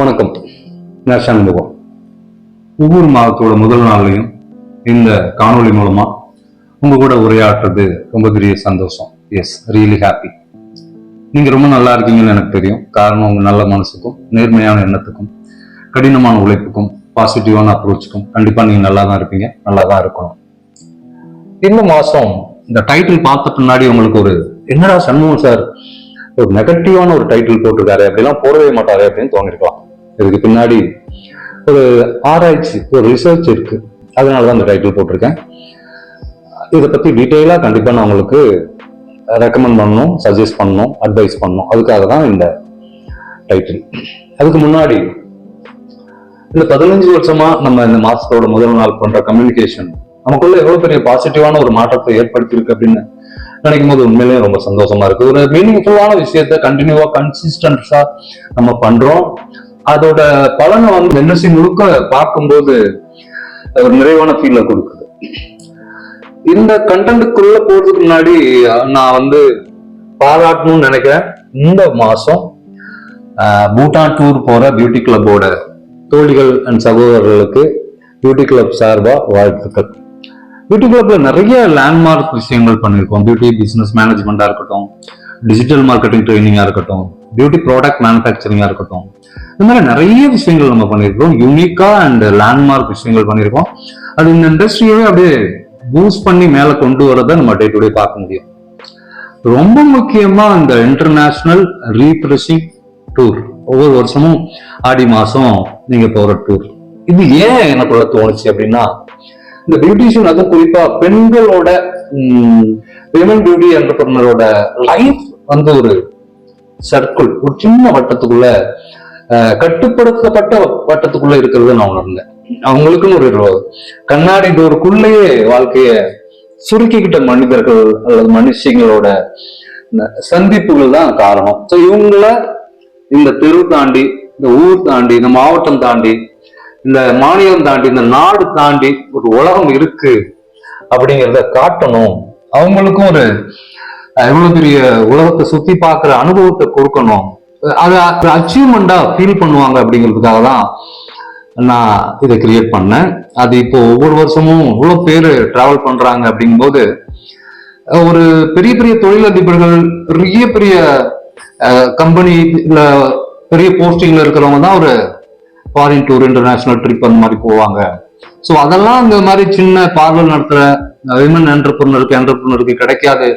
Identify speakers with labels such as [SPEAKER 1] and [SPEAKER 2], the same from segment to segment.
[SPEAKER 1] வணக்கம். நான் சண்முகம் ஒவ்வொரு மாதத்தோட முதல் நாள்லையும் இந்த காணொளி மூலமா உங்க கூட உரையாடுறது ரொம்ப பெரிய சந்தோஷம். எஸ் ரியலி ஹாப்பி நீங்க ரொம்ப நல்லா இருக்கீங்கன்னு எனக்கு தெரியும். காரணம் உங்க நல்ல மனசுக்கும் நேர்மையான எண்ணத்துக்கும் கடினமான உழைப்புக்கும் பாசிட்டிவான அப்ரோச்சுக்கும் கண்டிப்பா நீங்க நல்லா தான் இருப்பீங்க நல்லா தான் இருக்கணும். இந்த மாசம் இந்த டைட்டில் பார்த்த பின்னாடி உங்களுக்கு ஒரு என்னடா சண்முகம் சார் ஒரு நெகட்டிவான ஒரு டைட்டில் போட்டிருக்காரு அப்படிலாம் போடவே மாட்டாரு அப்படின்னு தோணிருக்கலாம். இதுக்கு பின்னாடி ஒரு ஆராய்ச்சி ஒரு ரிசர்ச் இருக்கு. அதனால தான் இந்த டைட்டில் போட்டிருக்கேன். இதை பற்றி டீட்டெயிலாக கண்டிப்பாக நான் உங்களுக்கு ரெக்கமெண்ட் பண்ணணும் சஜஸ்ட் பண்ணணும் அட்வைஸ் பண்ணணும். அதுக்காக தான் இந்த டைட்டில் அதுக்கு முன்னாடி இந்த பதினஞ்சு வருஷமா நம்ம இந்த மாசத்தோட முதல் நாள் பண்ற கம்யூனிகேஷன் நமக்குள்ள எவ்வளவு பெரிய பாசிட்டிவான ஒரு மாற்றத்தை ஏற்படுத்தியிருக்கு அப்படின்னு நினைக்கும் போது உண்மையிலேயே ரொம்ப சந்தோஷமா இருக்கு. ஒரு மீனிங்ஃபுல்லான விஷயத்த கண்டினியூவா கன்சிஸ்டன்ஸா நம்ம பண்றோம். அதோட பலனை வந்து என்எஸ்சி முழுக்க பார்க்கும்போது ஒரு நிறைவான ஃபீல கொடுக்குது. இந்த கண்டென்ட்டுக்குள்ள போறதுக்கு முன்னாடி நான் வந்து பாராட்டணும்னு நினைக்கிறேன். இந்த மாசம் ஆஹ், பூட்டான் டூர் போற பியூட்டி கிளப்போட தோழிகள் அண்ட் சகோதரர்களுக்கு பியூட்டி கிளப் சார்பா வாழ்த்துக்கள். பியூட்டி கிளப்ல நிறைய லேண்ட்மார்க் விஷயங்கள் பண்ணியிருக்கோம். பியூட்டி பிசினஸ் மேனேஜ்மெண்டா இருக்கட்டும் டிஜிட்டல் மார்க்கெட்டிங் ட்ரைனிங்கா இருக்கட்டும் பியூட்டி ப்ராடக்ட் மேனுஃபேக்சரிங்காக இருக்கட்டும் இந்த மாதிரி நிறைய விஷயங்கள் நம்ம பண்ணியிருக்கோம். யூனிக்காக அண்ட் லேண்ட்மார்க் விஷயங்கள் பண்ணியிருக்கோம். அது இந்த இண்டஸ்ட்ரியவே அப்படியே பூஸ்ட் பண்ணி மேல கொண்டு வரதை நம்ம டே டு டே பார்க்க முடியும். ரொம்ப முக்கியமா இந்த இன்டர்நேஷனல் ரீப்ரெஷிங் டூர் ஒவ்வொரு வருஷமும் ஆடி மாசம் நீங்க போற டூர் இது ஏன் எனக்குள்ள தோணுச்சு அப்படின்னா இந்த பியூட்டிஷியன் அதுவும் குறிப்பா பெண்களோட விமன் பியூட்டி என்டர்பிரினரோட லைஃப் வந்து ஒரு சர்க்கிள் ஒரு சின்ன வட்டத்துக்குள்ள கட்டுப்படுத்தப்பட்ட வட்டத்துக்குள்ள இருக்கிறது நான் உணர்ந்தேன். அவங்களுக்குன்னு ஒரு ரோ- கண்ணாடி டோருக்குள்ளேயே வாழ்க்கைய சுருக்கிக்கிட்ட மனிதர்கள் அல்லது மனுஷங்களோட சந்திப்புகள் தான் காரணம். ஸோ இவங்கள இந்த தெரு தாண்டி இந்த ஊர் தாண்டி இந்த மாவட்டம் தாண்டி இந்த மாநிலம் தாண்டி இந்த நாடு தாண்டி ஒரு உலகம் இருக்கு அப்படிங்கிறத காட்டணும். அவங்களுக்கும் ஒரு எவ்வளவு பெரிய உலகத்தை சுத்தி பார்க்குற அனுபவத்தை கொடுக்கணும். அதை அச்சீவ்மெண்டா ஃபீல் பண்ணுவாங்க அப்படிங்கிறதுக்காக தான் நான் இதை கிரியேட் பண்ணேன். அது இப்போ ஒவ்வொரு வருஷமும் இவ்வளோ பேர் டிராவல் பண்றாங்க அப்படிங்கும்போது ஒரு பெரிய பெரிய தொழிலதிபர்கள் பெரிய பெரிய கம்பெனில பெரிய போஸ்டிங்ல இருக்கிறவங்க தான் ஒரு ஃபாரின் டூர் இன்டர்நேஷனல் ட்ரிப் அந்த மாதிரி போவாங்க. ஸோ அதெல்லாம் இந்த மாதிரி சின்ன பார்லர் நடத்துற விமன் என்டர்பிரினருக்கு என்டர்பிரினருக்கு கிடைக்காது.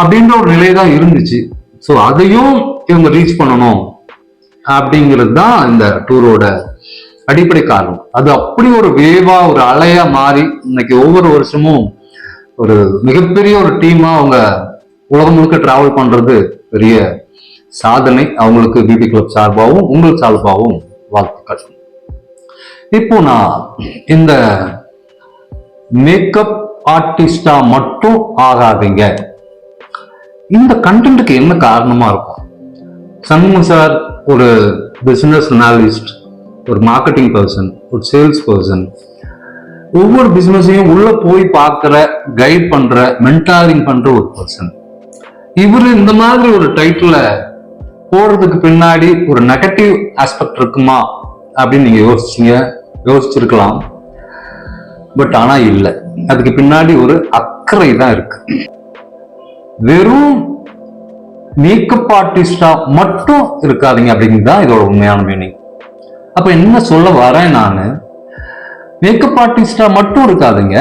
[SPEAKER 1] அப்படின்ற ஒரு நிலை தான் இருந்துச்சு. ஸோ அதையும் இவங்க ரீச் பண்ணணும் அப்படிங்கிறது தான் இந்த டூரோட அடிப்படை காரணம். அது அப்படி ஒரு வேவா ஒரு அலையா மாறி இன்னைக்கு ஒவ்வொரு வருஷமும் ஒரு மிகப்பெரிய ஒரு டீமா அவங்க உலகம் முழுக்க டிராவல் பண்றது பெரிய சாதனை. அவங்களுக்கு பியூட்டி கிளப் சார்பாகவும் உங்கள் சார்பாகவும் வாழ்த்துக்கள். இப்போ நான் இந்த மேக்கப் ஆர்டிஸ்டா மட்டும் ஆகாதீங்க. இந்த கண்டென்ட்டுக்கு என்ன காரணமா இருக்கும்? சண்முகம் சார் ஒரு பிஸ்னஸ் அனாலிஸ்ட் ஒரு மார்க்கெட்டிங் பர்சன் ஒரு சேல்ஸ் பர்சன் ஒவ்வொரு பிஸ்னஸையும் உள்ள போய் பார்க்குற கைட் பண்ற மென்டாரிங் பண்ற ஒரு பர்சன் இவர் இந்த மாதிரி ஒரு டைட்டில் போடுறதுக்கு பின்னாடி ஒரு நெகட்டிவ் ஆஸ்பெக்ட் இருக்குமா? அப்படின்னு நீங்க யோசிச்சீங்க யோசிச்சிருக்கலாம். பட் ஆனா இல்லை. அதுக்கு பின்னாடி ஒரு அக்கறை தான் இருக்கு. வெறும் மேக்கப் ஆர்டிஸ்டா மட்டும் இருக்காதீங்க அப்படின்னு தான் இதோட உண்மையான மீனிங் அப்ப என்ன சொல்ல வரேன் நான்? மேக்கப் ஆர்டிஸ்டா மட்டும் இருக்காதீங்க.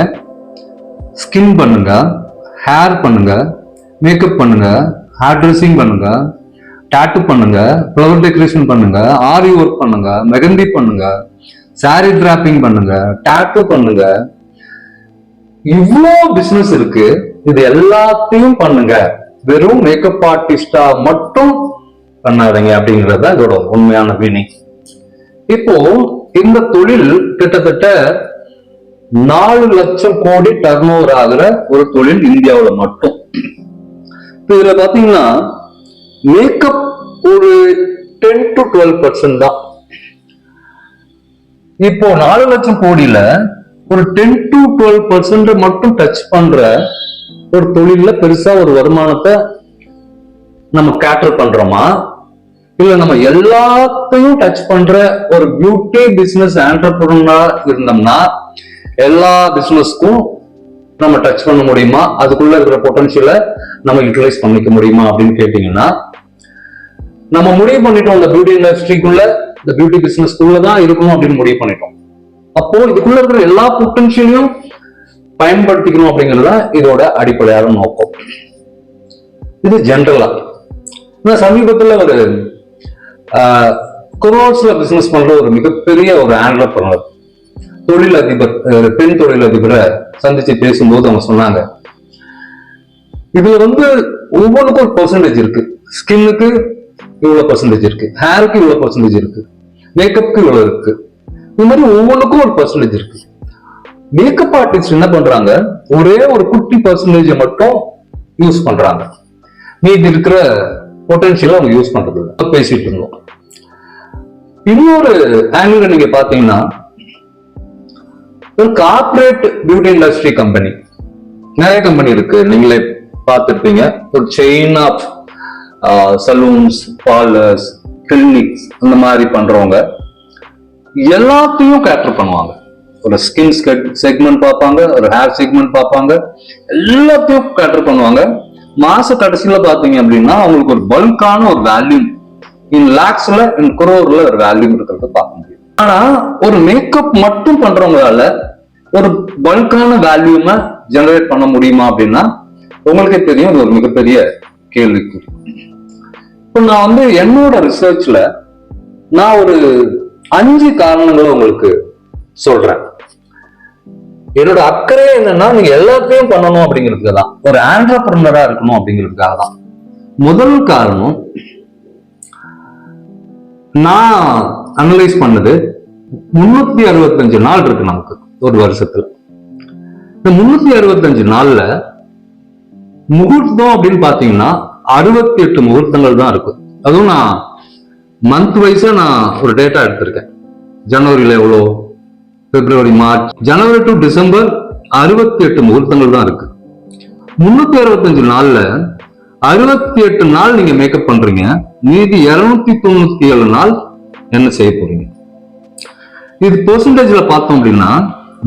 [SPEAKER 1] ஸ்கின் பண்ணுங்க ஹேர் பண்ணுங்க மேக்கப் பண்ணுங்க ஹேர் ட்ரெஸ்ஸிங் பண்ணுங்க டாட்டு பண்ணுங்க ஃப்ளவர் டெக்கரேஷன் பண்ணுங்க ஆரி ஒர்க் பண்ணுங்க மெகந்தி பண்ணுங்க சாரி டிராப்பிங் பண்ணுங்க டாட்டு பண்ணுங்க. இவ்வளோ பிஸ்னஸ் இருக்கு. இது எல்லாத்தையும் பண்ணுங்க. வெறும் மேக்கப் ஆர்டிஸ்டா மட்டும் பண்ணாதீங்க அப்படிங்கறது இதோட உண்மையான மீனிங் இப்போ இந்த தொழில் கிட்டத்தட்ட நாலு லட்சம் கோடி டர்ன் ஓவர் ஆகிற ஒரு தொழில் இந்தியாவுல மட்டும். இதுல பாத்தீங்கன்னா மேக்கப் ஒரு டென் டு டுவெல் பர்சன்ட் தான். இப்போ நாலு லட்சம் கோடியில ஒரு டென் டு டுவெல் பர்சன்ட் மட்டும் டச் பண்ற ஒரு தொழில பெருசா ஒரு வருமானத்தை நம்ம கேட்டர் பண்றோமா? இல்ல நம்ம எல்லாத்தையும் டச் பண்ற ஒரு பியூட்டி பிசினஸ் ஆண்டர்பிரனரா இருந்தோம்னா எல்லா பிசினஸ்க்கும் நம்ம டச் பண்ண முடியுமா? அதுக்குள்ள இருக்கிற பொட்டன்ஷியலை நம்ம யூட்டிலைஸ் பண்ணிக்க முடியுமா அப்படின்னு கேட்டீங்கன்னா நம்ம முடிவு பண்ணிட்டோம் இந்த பியூட்டி இண்டஸ்ட்ரிக்குள்ள இந்த பியூட்டி பிசினஸ்க்குள்ள தான் இருக்கணும் அப்படின்னு முடிவு பண்ணிட்டோம். அப்போ இதுக்குள்ள இருக்கிற எல்லா பொட்டன்ஷியலையும் பயன்படுத்திக்கணும் அப்படிங்கிறது இதோட அடிப்படையான நோக்கம். இது ஜென்ரலா நான் சமீபத்துல ஒரு குரோட்ஸ்ல பிசினஸ் பண்ற ஒரு மிகப்பெரிய ஒரு ஆண்டர்பனர் தொழில் அதிபர் பெண் தொழில் அதிபரை சந்திச்சு பேசும்போது அவங்க சொன்னாங்க இதுல வந்து ஒவ்வொன்றுக்கும் ஒரு பர்சன்டேஜ் இருக்கு. ஸ்கின்னுக்கு இவ்வளவு பர்சன்டேஜ் இருக்கு. ஹேருக்கு இவ்வளவு பர்சன்டேஜ் இருக்கு. மேக்கப்புக்கு இவ்வளவு இருக்கு. இது மாதிரி ஒவ்வொன்றுக்கும் ஒரு பர்சன்டேஜ் இருக்கு. மேக்கப் ஆர்டிஸ்ட் என்ன பண்றாங்க? ஒரே ஒரு குட்டி பர்சன்டேஜை மட்டும் யூஸ் பண்றாங்க. மீதி இருக்கிற பொட்டன்ஷியல் அவங்க யூஸ் பண்றது பேசிட்டு இருந்தோம். இன்னொரு ஆங்கிள் நீங்க பாத்தீங்கன்னா ஒரு கார்பரேட் பியூட்டி இண்டஸ்ட்ரி கம்பெனி நிறைய கம்பெனி இருக்கு. நீங்களே பார்த்துருப்பீங்க. ஒரு chain of salons parlours clinics அந்த மாதிரி பண்றவங்க எல்லாத்தையும் கேட்டர் பண்ணுவாங்க. ஒரு ஸ்கின் செக்மெண்ட் பார்ப்பாங்க ஒரு ஹேர் செக்மெண்ட் பார்ப்பாங்க எல்லாத்தையும் கட்டர் பண்ணுவாங்க. மாச கடைசியில பாத்தீங்க அப்படின்னா அவங்களுக்கு ஒரு பல்கான ஒரு வேல்யூ இன் லேக்ஸ்ல இன் குரோர்ல ஒரு வேல்யூ இருக்கிறத பார்க்க முடியும். ஆனா ஒரு மேக்கப் மட்டும் பண்றவங்களால ஒரு பல்கான வேல்யூமை ஜெனரேட் பண்ண முடியுமா அப்படின்னா உங்களுக்கே தெரியும் அது ஒரு மிகப்பெரிய கேள்விக்குறி இப்போ நான் வந்து என்னோட ரிசர்ச்ல நான் ஒரு அஞ்சு காரணங்களை உங்களுக்கு சொல்றேன். என்னோட அக்கறை என்னன்னா நீங்க எல்லாத்தையும் பண்ணணும் அப்படிங்கிறதுக்கு தான் ஒரு ஆண்டர்பிரினரா இருக்கணும் அப்படிங்கிறதுக்காக தான் முதல் காரணம் நான் அனலைஸ் பண்ணது முன்னூத்தி அறுபத்தஞ்சு நாள் இருக்கு நமக்கு ஒரு வருஷத்துல. இந்த முன்னூத்தி அறுபத்தஞ்சு நாள்ல முகூர்த்தம் அப்படின்னு பாத்தீங்கன்னா அறுபத்தி எட்டு முகூர்த்தங்கள் தான் இருக்கு. அதுவும் நான் மந்த் வைஸா நான் ஒரு டேட்டா எடுத்திருக்கேன். ஜனவரியில எவ்வளோ பிப்ரவரி மார்ச் ஜனவரி டு டிசம்பர் அறுபத்தி எட்டு முகூர்த்தங்கள் தான் இருக்கு. முன்னூத்தி அறுபத்தஞ்சு நாள்ல அறுபத்தி எட்டு நாள் நீங்க மேக்கப் பண்றீங்க. மீதி இருநூத்தி தொண்ணூத்தி ஏழு நாள் என்ன செய்ய போறீங்க. இது பெர்சன்டேஜ்ல பார்த்தோம் அப்படின்னா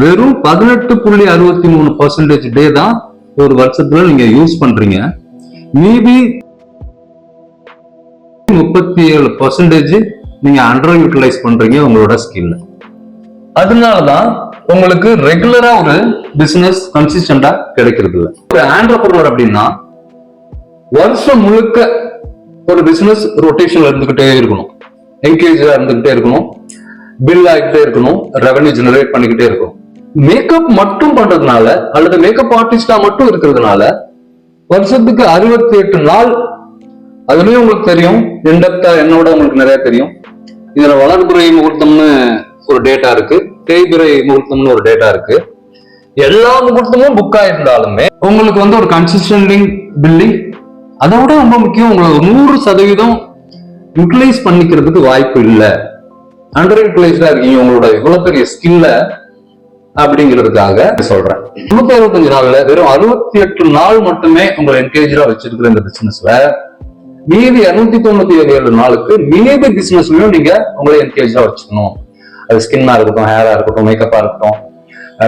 [SPEAKER 1] வெறும் பதினெட்டு புள்ளி அறுபத்தி மூணு பர்சன்டேஜ் டே தான் ஒரு வருஷத்துல நீங்க யூஸ் பண்றீங்க. மீதி முப்பத்தி ஏழு பர்சன்டேஜ் நீங்க அண்டர் யூட்டிலைஸ் பண்றீங்க உங்களோட ஸ்கில்ல அதனாலதான் உங்களுக்கு ரெகுலரா ஒரு பிசினஸ் கன்சிஸ்டண்டா கிடைக்கிறது இல்ல. ஒரு ஆண்டர்பிரனர் அப்படின்னா வருஷம் முழுக்க ஒரு பிசினஸ் ரொட்டேஷன்ல இருந்துகிட்டே இருக்கணும். என்கேஜா இருந்துகிட்டே இருக்கணும். பில் ஆகிட்டே இருக்கணும். ரெவன்யூ ஜெனரேட் பண்ணிக்கிட்டே இருக்கணும். மேக்கப் மட்டும் பண்றதுனால அல்லது மேக்கப் ஆர்டிஸ்டா மட்டும் இருக்கிறதுனால வருஷத்துக்கு அறுபத்தி எட்டு நாள் அதுலயும் உங்களுக்கு தெரியும். இன்டெப்தா என்னோட உங்களுக்கு நிறைய தெரியும். இதுல வளர்புரை முகூர்த்தம்னு ஒரு டேட்டா இருக்கு. தேய்பிரை முகூர்த்தம்னு ஒரு டேட்டா இருக்கு. எல்லா முகூர்த்தமும் புக் ஆயிருந்தாலுமே உங்களுக்கு வந்து ஒரு கன்சிஸ்டன்டிங் பில்லிங் அதை விட ரொம்ப முக்கியம் உங்களை நூறு சதவீதம் யூட்டிலைஸ் பண்ணிக்கிறதுக்கு வாய்ப்பு இல்லை. அண்டர் யூட்டிலைஸ்டா இருக்கீங்க உங்களோட இவ்வளவு பெரிய ஸ்கில்ல அப்படிங்கிறதுக்காக சொல்றேன். முன்னூத்தி அறுபத்தஞ்சு நாள்ல வெறும் அறுபத்தி எட்டு நாள் மட்டுமே உங்களை என்கேஜா வச்சிருக்கிற இந்த பிசினஸ்ல மீதி இருநூத்தி தொண்ணூத்தி ஏழு ஏழு நாளுக்கு மீதி பிசினஸ்லயும் நீங்க உங்களை என்கேஜா வச்சுக்கணும். அது ஸ்கின்னா இருக்கட்டும் ஹேரா இருக்கட்டும் மேக்கப்பா இருக்கட்டும்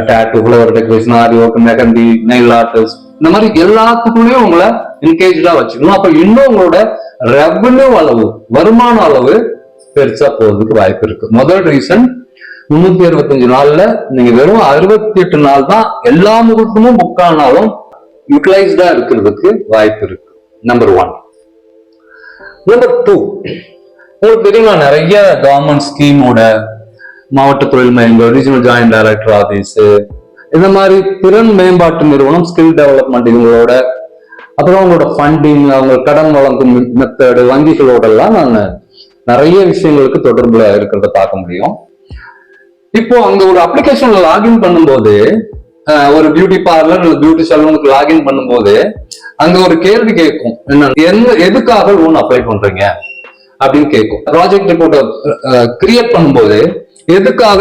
[SPEAKER 1] tattoo flower decoration aari work mehendi nail orders இந்த மாதிரி எல்லாத்துக்குள்ளேயும் உங்களை என்கேஜா வச்சுக்கணும். அப்ப இன்னும் உங்களோட ரெவன்யூ அளவு வருமான அளவு பெருசா போறதுக்கு வாய்ப்பு இருக்கு. முதல் ரீசன் முன்னூத்தி அறுபத்தஞ்சு நாள்ல நீங்க வெறும் அறுபத்தி எட்டு நாள் தான் எல்லா முகூர்த்தமும் புக் ஆனாலும் யூட்டிலைஸ்டா இருக்கிறதுக்கு வாய்ப்பு இருக்கு. நம்பர் ஒன் நம்பர் டூ உங்களுக்கு தெரியுங்களா நிறைய கவர்மெண்ட் ஸ்கீமோட மாவட்ட தொழில் மையங்கள் ரீஜனல் ஜாயின் டைரக்டர் ஆபீஸ் இந்த மாதிரி திறன் மேம்பாட்டு நிறுவனம் ஸ்கில் டெவலப்மெண்ட் இவங்களோட அப்புறம் அவங்களோட ஃபண்டிங் அவங்க கடன் வழங்கும் மெத்தடு வங்கிகளோட எல்லாம் நான் நிறைய விஷயங்களுக்கு தொடர்புல இருக்கிறத பார்க்க முடியும். இப்போ அங்க ஒரு அப்ளிகேஷன்ல லாகின் பண்ணும்போது ஒரு பியூட்டி பார்லர் இல்ல பியூட்டி சலூனுக்கு லாகின் பண்ணும்போது அங்க ஒரு கேள்வி கேட்கும். என்ன எந்த எதுக்காக லோன் அப்ளை பண்றீங்க? அப்படின்னு கேட்கும். ப்ராஜெக்ட் ரிப்போர்ட்டை கிரியேட் பண்ணும்போது எதுக்காக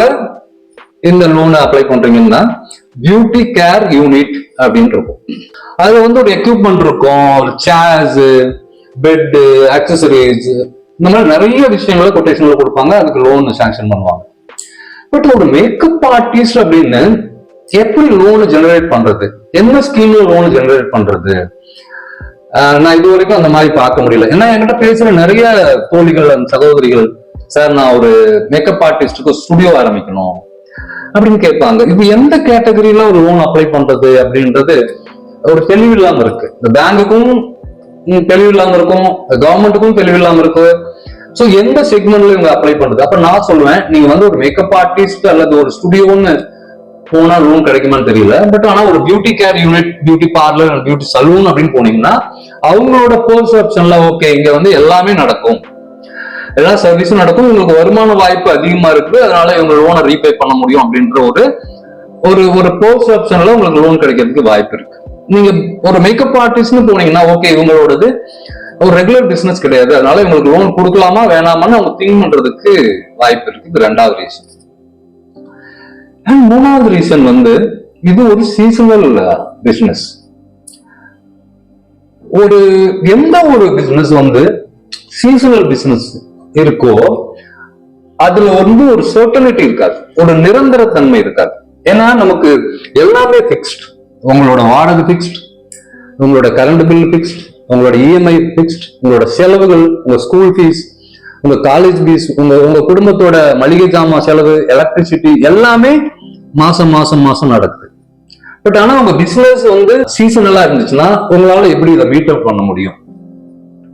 [SPEAKER 1] இந்த லோனை அப்ளை பண்றீங்கன்னா பியூட்டி கேர் யூனிட் அப்படின்னு இருக்கும். அதுல வந்து ஒரு எக்யூப்மெண்ட் இருக்கும். சேர்ஸ் பெட்டு அக்சசரிஸ் இந்த மாதிரி நிறைய விஷயங்களை கொட்டேஷன்ல கொடுப்பாங்க. அதுக்கு லோன் சாங்ஷன் பண்ணுவாங்க. பட் ஒரு மேக்கப் ஆர்டிஸ்ட் அப்படின்னு எப்படி லோன் ஜெனரேட் பண்றது? என்ன ஸ்கீம்ல லோன் ஜெனரேட் பண்றது? நான் இது வரைக்கும் அந்த மாதிரி பார்க்க முடியல. ஏன்னா என்கிட்ட பேசுற நிறைய தோழிகள் சகோதரிகள் சார் நான் ஒரு மேக்கப் ஆர்டிஸ்டுக்கு ஸ்டுடியோ ஆரம்பிக்கணும் அப்படின்னு கேட்பாங்க. இப்போ எந்த கேட்டகரியில ஒரு லோன் அப்ளை பண்றது அப்படின்றது ஒரு தெளிவு இல்லாம இருக்கு. இந்த பேங்குக்கும் தெளிவு இல்லாம இருக்கும் கவர்மெண்ட்டுக்கும் தெளிவு இல்லாம இருக்கு. ஸோ எந்த செக்மெண்ட்ல இவங்க அப்ளை பண்றது? அப்ப நான் சொல்லுவேன் நீங்க வந்து ஒரு மேக்கப் ஆர்டிஸ்ட் அல்லது ஒரு ஸ்டுடியோன்னு போனா லோன் கிடைக்குமான்னு தெரியல. பட் ஆனா ஒரு beauty care unit beauty parlour beauty salon அப்படின்னு போனீங்கன்னா அவங்களோட கோர்ஸ் ஆப்ஷன்ல ஓகே இங்க வந்து எல்லாமே நடக்கும். எல்லா சர்வீஸும் நடக்கும். உங்களுக்கு வருமான வாய்ப்பு அதிகமா இருக்கு அதனால இவங்க லோனை ரீபே பண்ண முடியும் அப்படின்ற ஒரு ஒரு ஒரு போஸ்ட் ஆப்ஷன்ல உங்களுக்கு லோன் கிடைக்கிறதுக்கு வாய்ப்பு இருக்கு. நீங்க ஒரு மேக்கப் ஆர்டிஸ்ட்னு போனீங்கன்னா ஓகே இவங்களோடது ஒரு ரெகுலர் பிசினஸ் கிடையாது. அதனால இவங்களுக்கு லோன் கொடுக்கலாமா வேணாமான்னு அவங்க திங்க் பண்றதுக்கு வாய்ப்பு இருக்கு. இது ரெண்டாவது ரீசன் அண்ட் மூணாவது ரீசன் வந்து இது ஒரு சீசனல் பிசினஸ் ஒரு எந்த ஒரு பிசினஸ் வந்து சீசனல் பிசினஸ் இருக்கோ அதுல வந்து ஒரு சர்டனிட்டி இருக்காது. ஒரு நிரந்தரத்தன்மை இருக்காது. ஏன்னா நமக்கு எல்லாமே பிக்ஸ்ட் உங்களோட வாடகை ஃபிக்ஸ்ட் உங்களோட கரண்ட் பில் பிக்ஸ்ட் உங்களோட இஎம்ஐ பிக்ஸ்ட் உங்களோட செலவுகள் உங்க ஸ்கூல் ஃபீஸ் உங்க காலேஜ் ஃபீஸ் உங்க உங்க குடும்பத்தோட மளிகை ஜாமான் செலவு எலக்ட்ரிசிட்டி எல்லாமே மாசம் மாசம் மாசம் நடக்குது. பட் ஆனா உங்க பிசினஸ் வந்து சீசனலா இருந்துச்சுன்னா உங்களால எப்படி இதை மீட் அப் பண்ண முடியும்?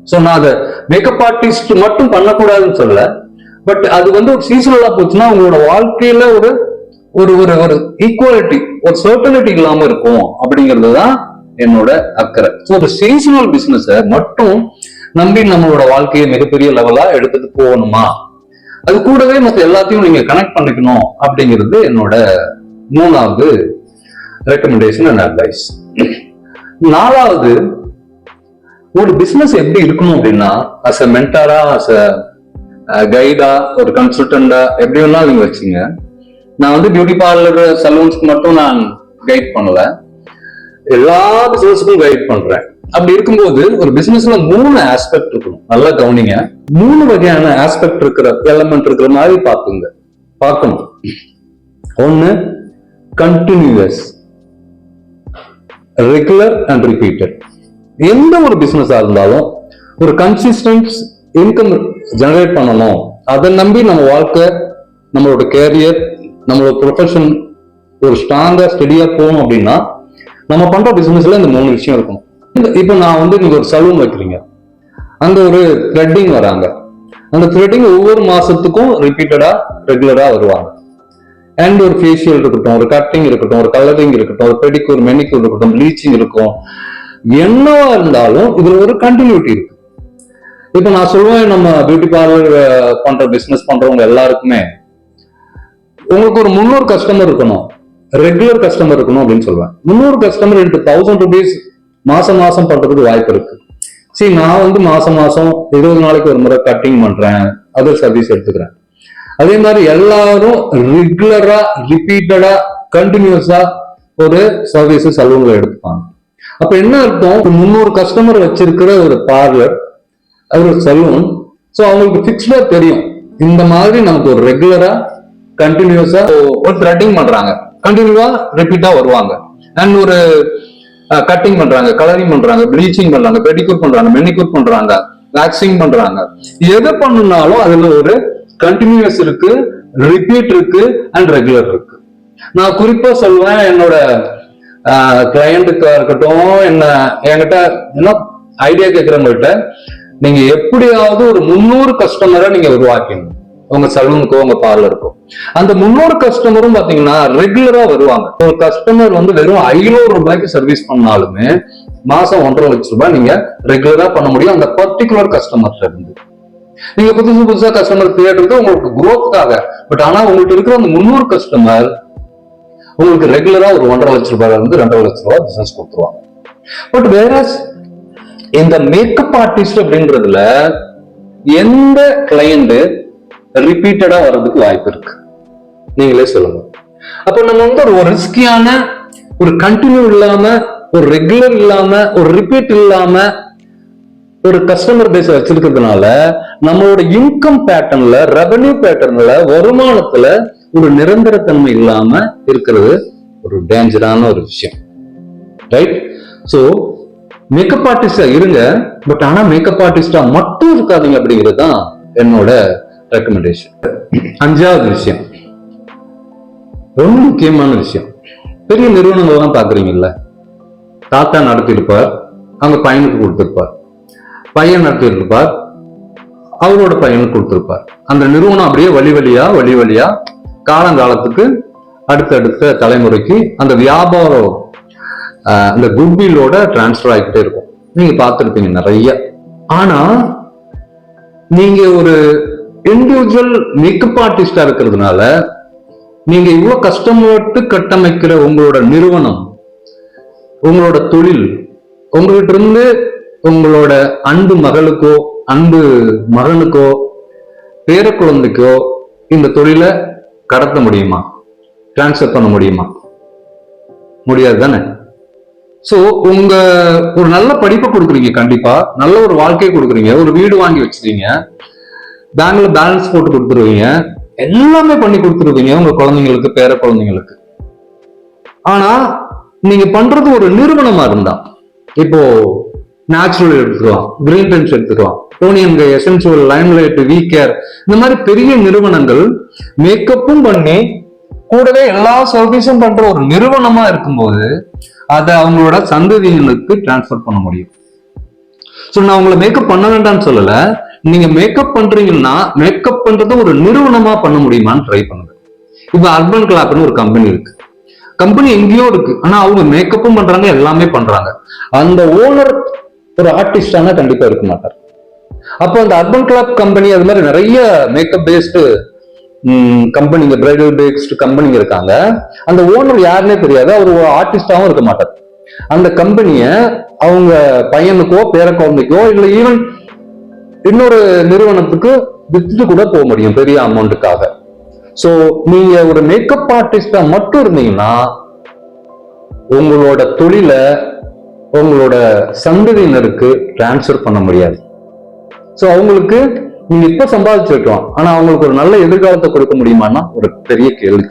[SPEAKER 1] ஸோ நான் அதை மேக்கப் ஆர்டிஸ்ட் மட்டும் பண்ணக்கூடாதுன்னு சொல்ல பட் அது வந்து ஒரு சீசனலா போச்சுன்னா உங்களோட வாழ்க்கையில ஒரு ஒரு ஒரு ஒரு ஈக்குவாலிட்டி ஒரு சர்டனிட்டி இல்லாம இருக்கும் அப்படிங்கிறது தான் என்னோட அக்கறை. ஸோ ஒரு சீசனல் பிசினஸ மட்டும் நம்பி நம்மளோட வாழ்க்கையை மிகப்பெரிய லெவலா எடுத்துட்டு போகணுமா? அது கூடவே மற்ற எல்லாத்தையும் நீங்க கனெக்ட் பண்ணிக்கணும் அப்படிங்கிறது என்னோட மூணாவது ரெக்கமெண்டேஷன் அண்ட் அட்வைஸ் நாலாவது ஒரு பிசினஸ் எப்படி இருக்கணும் அப்படின்னா அஸ் அ மென்டாரா அஸ் அ கைடா ஒரு கன்சல்டண்டா எப்படி வேணாலும் நீங்க வச்சுங்க. நான் வந்து பியூட்டி பார்லர் சலூன்ஸ்க்கு மட்டும் நான் கைட் பண்ணல. எல்லா பிசினஸுக்கும் கைட் பண்றேன். அப்படி இருக்கும்போது ஒரு பிசினஸ்ல மூணு ஆஸ்பெக்ட் இருக்கணும். நல்லா கவனிங்க. மூணு வகையான ஆஸ்பெக்ட் இருக்கிற எலமெண்ட் இருக்கிற மாதிரி பார்த்துங்க. பார்க்கணும். ஒன்னு கண்டினியூஸ் ரெகுலர் அண்ட் ரிப்பீட்டட் எந்த ஒரு பிசினஸா இருந்தாலும் ஒரு கன்சிஸ்டன்ஸ் இன்கம் ஜெனரேட் பண்ணணும். அதை நம்பி நம்ம வாழ்க்கை நம்மளோட கேரியர் நம்மளோட ப்ரொஃபஷன் ஒரு ஸ்ட்ராங்கா ஸ்டெடியா போகணும் அப்படின்னா நம்ம பண்ற பிசினஸ்ல இந்த மூணு விஷயம் இருக்கும். இந்த- இப்போ நான் வந்து நீங்க ஒரு சலூன் வைக்கிறீங்க. அந்த ஒரு த்ரெட்டிங் வராங்க. அந்த த்ரெட்டிங் ஒவ்வொரு மாசத்துக்கும் ரிப்பீட்டடா ரெகுலரா வருவாங்க. அண்ட் ஒரு ஃபேஷியல் இருக்கட்டும் ஒரு கட்டிங் இருக்கட்டும் ஒரு கலரிங் இருக்கட்டும் ஒரு பெடிக்கூர் மெனிக்கூர் இருக்கட்டும் ப்ளீச்சிங் இருக்கும். என்னவா இருந்தாலும் இதுல ஒரு கண்டினியூட்டி இருக்கு. இப்ப நான் சொல்லுவேன் நம்ம பியூட்டி பார்லர் பண்ற பிசினஸ் பண்றவங்க எல்லாருக்குமே உங்களுக்கு ஒரு முன்னூறு கஸ்டமர் இருக்கணும் ரெகுலர் கஸ்டமர் இருக்கணும் அப்படின்னு சொல்லுவேன் முந்நூறு கஸ்டமர் எனக்கு தௌசண்ட் ருபீஸ் மாசம் மாசம் பண்றதுக்கு வாய்ப்பு இருக்கு. சரி நான் வந்து மாசம் மாசம் இருபது நாளைக்கு ஒரு முறை கட்டிங் பண்றேன் அதர் சர்வீஸ் எடுத்துக்கிறேன். அதே மாதிரி எல்லாரும் ரெகுலரா ரிப்பீட்டடா கண்டினியூஸா ஒரு சர்வீஸ் சலூன்ல எடுத்துப்பாங்க. அப்ப என்ன அர்த்தம்? ஒரு முந்நூறு கஸ்டமர் வச்சிருக்கிற ஒரு பார்லர் அது ஒரு சலூன் ஸோ அவங்களுக்கு ஃபிக்ஸ்டா தெரியும். இந்த மாதிரி நமக்கு ஒரு ரெகுலரா கண்டினியூஸா ஒரு த்ரெட்டிங் பண்றாங்க. கண்டினியூவா ரிப்பீட்டா வருவாங்க. அண்ட் ஒரு கட்டிங் பண்றாங்க கலரிங் பண்றாங்க ப்ளீச்சிங் பண்றாங்க பெடிக்யூர் பண்றாங்க மெனிக்யூர் பண்றாங்க வேக்சிங் பண்றாங்க. எது பண்ணுனாலும் அதுல ஒரு கண்டினியூஸ் இருக்கு ரிப்பீட் இருக்கு அண்ட் ரெகுலர் இருக்கு. நான் குறிப்பா சொல்லுவேன் என்னோட கிளையண்ட்டுக்கா இருக்கட்டும் என்ன என்கிட்ட என்ன ஐடியா கேட்கறவங்கள்ட்ட நீங்க எப்படியாவது ஒரு முந்நூறு கஸ்டமரை நீங்க உருவாக்கணும் உங்க சலூனுக்கோ உங்க பார்லருக்கோ அந்த முந்நூறு கஸ்டமரும் பாத்தீங்கன்னா ரெகுலரா வருவாங்க. ஒரு கஸ்டமர் வந்து வெறும் ஐநூறு ரூபாய்க்கு சர்வீஸ் பண்ணாலுமே மாசம் ஒன்றரை லட்சம் ரூபாய் நீங்க ரெகுலரா பண்ண முடியும் அந்த பர்டிகுலர் கஸ்டமர்ல இருந்து. நீங்க புதுசு புதுசா கஸ்டமர் தேடுறது உங்களுக்கு குரோத்துக்காக பட் ஆனா உங்கள்கிட்ட இருக்கிற அந்த முந்நூறு கஸ்டமர் உங்களுக்கு ரெகுலரா ஒரு ஒன்றரை லட்சம் ரூபாயில இருந்து ரெண்டரை லட்சம் ரூபாய் பிசினஸ் கொடுத்துருவாங்க. பட் வேற இந்த மேக்கப் ஆர்டிஸ்ட் அப்படின்றதுல எந்த கிளையண்ட் ரிப்பீட்டடா வர்றதுக்கு வாய்ப்பு இருக்கு? நீங்களே சொல்லுங்க. அப்ப நம்ம வந்து ஒரு ரிஸ்கியான ஒரு கண்டினியூ இல்லாம ஒரு ரெகுலர் இல்லாம ஒரு ரிப்பீட் இல்லாம ஒரு கஸ்டமர் பேஸ் வச்சிருக்கிறதுனால நம்மளோட இன்கம் பேட்டர்ன்ல ரெவன்யூ பேட்டர்ன்ல வருமானத்துல ஒரு நிரந்தரத்தன்மை இல்லாம இருக்கிறது ஒரு டேஞ்சரான ஒரு விஷயம். ரைட் ஸோ மேக்கப் ஆர்டிஸ்டா இருங்க பட் ஆனா மேக்கப் ஆர்டிஸ்டா மட்டும் இருக்காதீங்க அப்படிங்கிறது தான் என்னோட ரெக்கமெண்டேஷன் அஞ்சாவது விஷயம். ரொம்ப முக்கியமான விஷயம். பெரிய நிறுவனங்கள்லாம் பாக்குறீங்கல்ல தாத்தா நடத்தியிருப்பார் அவங்க பையனுக்கு கொடுத்திருப்பார். பையன் நடத்தியிருப்பார் அவரோட பையனுக்கு கொடுத்திருப்பார். அந்த நிறுவனம் அப்படியே வழி வழியா வழி வழியா காலங்காலத்துக்கு அடுத்தடுத்த தலைமுறைக்கு அந்த வியாபாரம் அந்த குட்வில்லோட டிரான்ஸ்ஃபர் ஆகிக்கிட்டே இருக்கும். நீங்க பார்த்துருப்பீங்க நிறைய. ஆனா நீங்க ஒரு இண்டிவிஜுவல் மேக்கப் ஆர்டிஸ்டா இருக்கிறதுனால நீங்க இவ்வளவு கஷ்டப்பட்டு கட்டமைக்கிற உங்களோட நிறுவனம் உங்களோட தொழில் உங்ககிட்ட இருந்து உங்களோட அன்பு மகளுக்கோ அன்பு மகனுக்கோ பேர குழந்தைக்கோ இந்த தொழிலை கடத்த முடியுமா? டிரான்ஸ்ஃபர் பண்ண முடியுமா? முடியாது தானே ஸோ உங்க ஒரு நல்ல படிப்பை கொடுக்குறீங்க கண்டிப்பா. நல்ல ஒரு வாழ்க்கையை கொடுக்குறீங்க. ஒரு வீடு வாங்கி வச்சிருக்கீங்க. பேங்க்ல பேலன்ஸ் போட்டு கொடுத்துருவீங்க. எல்லாமே பண்ணி கொடுத்துருவீங்க உங்க குழந்தைங்களுக்கு பேர குழந்தைங்களுக்கு. ஆனா நீங்க பண்றது ஒரு நிறுவனமா இருந்தா இப்போ நேச்சுரல் எடுத்துருவான் கிரீன் பென்ஸ் எடுத்துக்கலாம். டோனியன் எசென்சுவல் லைம்லைட் வி கேர் இந்த மாதிரி பெரிய நிறுவனங்கள் மேக்கப்பும் பண்ணி கூடவே எல்லா சர்வீஸும் பண்ற ஒரு நிறுவனமா இருக்கும்போது அதை அவங்களோட சந்ததியினருக்கு டிரான்ஸ்ஃபர் பண்ண முடியும். ஸோ நான் உங்களை மேக்கப் பண்ண வேண்டாம்னு சொல்லல. நீங்க மேக்கப் பண்றீங்கன்னா மேக்கப் பண்றது ஒரு நிறுவனமா பண்ண முடியுமான்னு ட்ரை பண்ணுங்க. இப்போ அர்பன் கிளாப்னு ஒரு கம்பெனி இருக்கு. கம்பெனி எங்கேயோ இருக்கு. ஆனா அவங்க மேக்கப்பும் பண்றாங்க எல்லாமே பண்றாங்க. அந்த ஓனர் ஒரு ஆர்டிஸ்டானா கண்டிப்பா இருக்க மாட்டார். அப்போ அந்த அர்பன் கிளாப் கம்பெனி அது மாதிரி நிறைய மேக்கப் பேஸ்டு கம்பெனிங்க பிரைடல் பேஸ்டு கம்பெனிங்க இருக்காங்க. அந்த ஓனர் யாருன்னே தெரியாது. அவர் ஒரு ஆர்டிஸ்டாவும் இருக்க மாட்டார். அந்த கம்பெனிய அவங்க பையனுக்கோ பேர குழந்தைக்கோ இல்ல ஈவன் இன்னொரு நிறுவனத்துக்கு வித்துட்டு கூட போக முடியும் பெரிய அமௌண்ட்டுக்காக சோ நீங்க ஒரு மேக்கப் ஆர்டிஸ்டா மட்டும் இருந்தீங்கன்னா உங்களோட தொழிலை உங்களோட சந்ததியினருக்கு டிரான்ஸ்ஃபர் பண்ண முடியாது. ஸோ அவங்களுக்கு நீங்க இப்ப சம்பாதிச்சு வைக்கலாம். ஆனா அவங்களுக்கு ஒரு நல்ல எதிர்காலத்தை கொடுக்க முடியுமான்னா ஒரு பெரிய கேள்வி.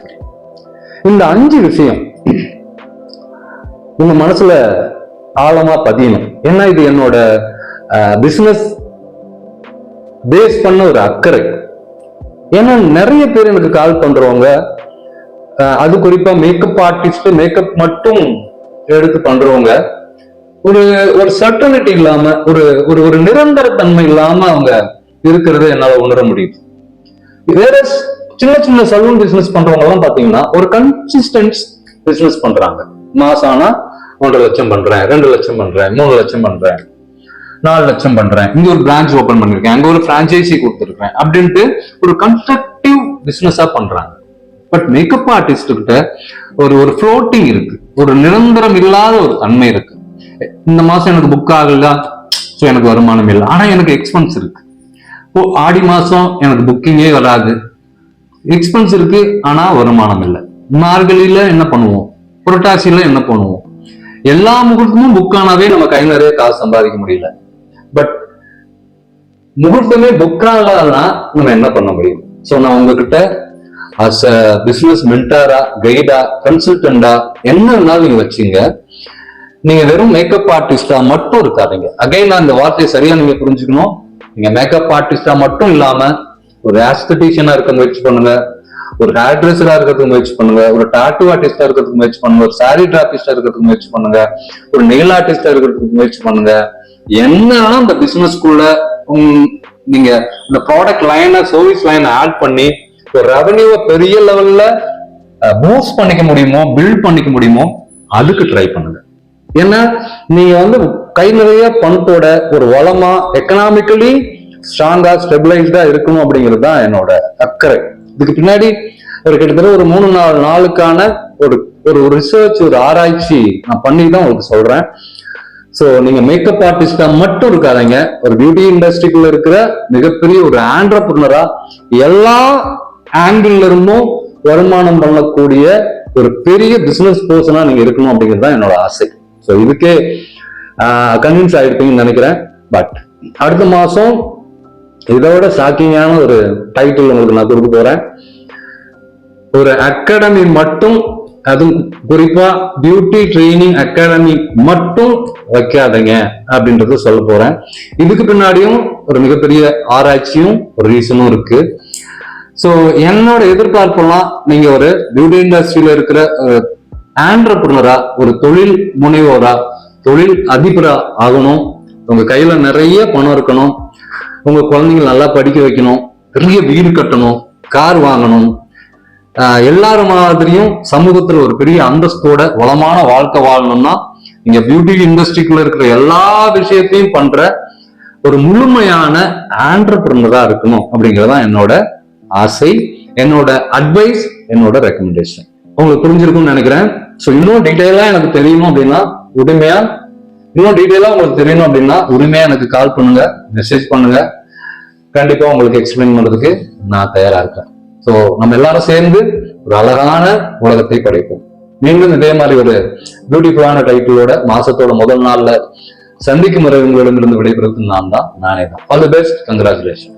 [SPEAKER 1] இந்த அஞ்சு விஷயம் உங்க மனசுல ஆழமா பதியணும். ஏன்னா இது என்னோட பிசினஸ் பேஸ் பண்ண ஒரு அக்கறை. ஏன்னா நிறைய பேர் எனக்கு கால் பண்றவங்க அது குறிப்பா மேக்கப் ஆர்டிஸ்ட் மேக்கப் மட்டும் எடுத்து பண்றவங்க ஒரு ஒரு சர்டனிட்டி இல்லாம ஒரு ஒரு ஒரு நிரந்தர தன்மை இல்லாம அவங்க இருக்கிறத என்னால உணர முடியுது. வேற சின்ன சின்ன சலூன் பிசினஸ் பண்றவங்க எல்லாம் பாத்தீங்கன்னா ஒரு கன்சிஸ்டன்ஸ் பிசினஸ் பண்றாங்க. மாசம் ஆனா ஒன்றரை லட்சம் பண்றேன் ரெண்டு லட்சம் பண்றேன் மூணு லட்சம் பண்றேன் நாலு லட்சம் பண்றேன் இங்க ஒரு பிரான்ச் ஓபன் பண்ணிருக்கேன் அங்க ஒரு பிரான்ச்சைசி கொடுத்துருக்கேன் அப்படின்ட்டு ஒரு கன்ஸ்ட்ரக்டிவ் பிசினஸா பண்றாங்க. பட் மேக்கப் ஆர்டிஸ்ட் கிட்ட ஒரு ஒரு ஃப்ளோட்டிங் இருக்கு. ஒரு நிரந்தரம் இல்லாத ஒரு தன்மை இருக்கு. இந்த மாசம் எனக்கு புக் ஆகல. ஸோ எனக்கு வருமானம் இல்லை. ஆனா எனக்கு எக்ஸ்பென்ஸ் இருக்கு. இப்போ ஆடி மாசம் எனக்கு புக்கிங்கே வராது. எக்ஸ்பென்ஸ் இருக்கு ஆனா வருமானம் இல்லை. மார்கழியில என்ன பண்ணுவோம்? புரட்டாசியில என்ன பண்ணுவோம்? எல்லா முகூர்த்தமும் புக் ஆனாவே நம்ம கை நிறைய காசு சம்பாதிக்க முடியல. பட் முகூர்த்தமே புக் ஆகலன்னா நம்ம என்ன பண்ண முடியும்? சோ நான் உங்ககிட்ட அஸ் அ பிசினஸ் மென்டாரா கைடா கன்சல்டண்டா என்ன வேணாலும் நீங்க வச்சீங்க. நீங்க வெறும் மேக்கப் ஆர்டிஸ்டா மட்டும் இருக்காதீங்க. அகைன் நான் வார்த்தையை சரியா நீங்க புரிஞ்சுக்கணும். நீங்க மேக்கப் ஆர்டிஸ்டா மட்டும் இல்லாம ஒரு ஆஸ்தட்டிஷியனா இருக்க முயற்சி பண்ணுங்க. ஒரு ஹேர் ட்ரெஸ்ஸரா இருக்கிறதுக்கு முயற்சி பண்ணுங்க. ஒரு டாட்டூ ஆர்டிஸ்டா இருக்கிறதுக்கு முயற்சி பண்ணுங்க. ஒரு சாரி டிராபிஸ்டா இருக்கிறதுக்கு முயற்சி பண்ணுங்க. ஒரு நெயில் ஆர்டிஸ்டா இருக்கிறதுக்கு முயற்சி பண்ணுங்க. என்னன்னா இந்த பிசினஸ்க்குள்ள நீங்க இந்த ப்ராடக்ட் லைனை சர்வீஸ் லைனை ஆட் பண்ணி ஒரு ரெவன்யூவை பெரிய லெவல்ல பூஸ்ட் பண்ணிக்க முடியுமோ பில்ட் பண்ணிக்க முடியுமோ அதுக்கு ட்ரை பண்ணுங்க. ஏன்னா நீங்க வந்து கை நிறைய பணத்தோட ஒரு வளமா எக்கனாமிக்கலி ஸ்ட்ராங்கா ஸ்டெபிளைஸ்டா இருக்கணும் அப்படிங்கிறது தான் என்னோட அக்கறை. இதுக்கு பின்னாடி ஒரு கிட்டத்தட்ட ஒரு மூணு நாலு நாளுக்கான ஒரு ஒரு ரிசர்ச் ஒரு ஆராய்ச்சி நான் பண்ணி தான் உங்களுக்கு சொல்றேன். ஸோ நீங்க மேக்கப் ஆர்டிஸ்டா மட்டும் இருக்காதீங்க. ஒரு பியூட்டி இண்டஸ்ட்ரிக்குள்ள இருக்கிற மிகப்பெரிய ஒரு ஆண்டர்பிரினரா எல்லா ஆங்கிள் இருந்தும் வருமானம் பண்ணக்கூடிய ஒரு பெரிய பிசினஸ் பர்சனா நீங்க இருக்கணும் அப்படிங்கிறது தான் என்னோட ஆசை. ஸோ இதுக்கே கன்வின்ஸ் ஆயிருப்பீங்கன்னு நினைக்கிறேன். பட் அடுத்த மாசம் இதோட ஷாக்கிங்கான ஒரு டைட்டில் உங்களுக்கு நான் கொடுக்க போறேன். ஒரு அகாடமி மட்டும் அதுவும் குறிப்பா பியூட்டி ட்ரைனிங் அகாடமி மட்டும் வைக்காதீங்க அப்படின்றத சொல்ல போறேன். இதுக்கு பின்னாடியும் ஒரு மிகப்பெரிய ஆராய்ச்சியும் ஒரு ரீசனும் இருக்கு. ஸோ என்னோட எதிர்பார்ப்பெல்லாம் நீங்க ஒரு பியூட்டி இண்டஸ்ட்ரியில இருக்கிற ஆண்டர்பிரினரா ஒரு தொழில் முனைவோரா தொழில் அதிபரா ஆகணும். உங்க கையில நிறைய பணம் இருக்கணும். உங்க குழந்தைங்க நல்லா படிக்க வைக்கணும். பெரிய வீடு கட்டணும். கார் வாங்கணும். எல்லாரும் மாதிரியும் சமூகத்துல ஒரு பெரிய அந்தஸ்தோட வளமான வாழ்க்கை வாழணும்னா நீங்க பியூட்டி இண்டஸ்ட்ரிக்குள்ள இருக்கிற எல்லா விஷயத்தையும் பண்ற ஒரு முழுமையான ஆண்டர்பிரினரா இருக்கணும் அப்படிங்கறதான் என்னோட ஆசை. என்னோட அட்வைஸ் என்னோட ரெக்கமெண்டேஷன் உங்களுக்கு புரிஞ்சிருக்கும்னு நினைக்கிறேன். ஸோ இன்னும் டீட்டெயிலா எனக்கு தெரியணும் அப்படின்னா உரிமையா? இன்னும் டீட்டெயிலா உங்களுக்கு தெரியணும் அப்படின்னா உரிமையா எனக்கு கால் பண்ணுங்க மெசேஜ் பண்ணுங்க. கண்டிப்பா உங்களுக்கு எக்ஸ்பிளைன் பண்றதுக்கு நான் தயாரா இருக்கேன். ஸோ நம்ம எல்லாரும் சேர்ந்து ஒரு அழகான உலகத்தை படைப்போம். மீண்டும் இதே மாதிரி ஒரு பியூட்டிஃபுல்லான டைட்டிலோட மாசத்தோட முதல் நாள்ல சந்திக்கும் முறை உங்களிடமிருந்து விடைபெறுவது நான் தான் நானே தான் ஆல் தி பெஸ்ட் கங்க்ராச்சுலேஷன்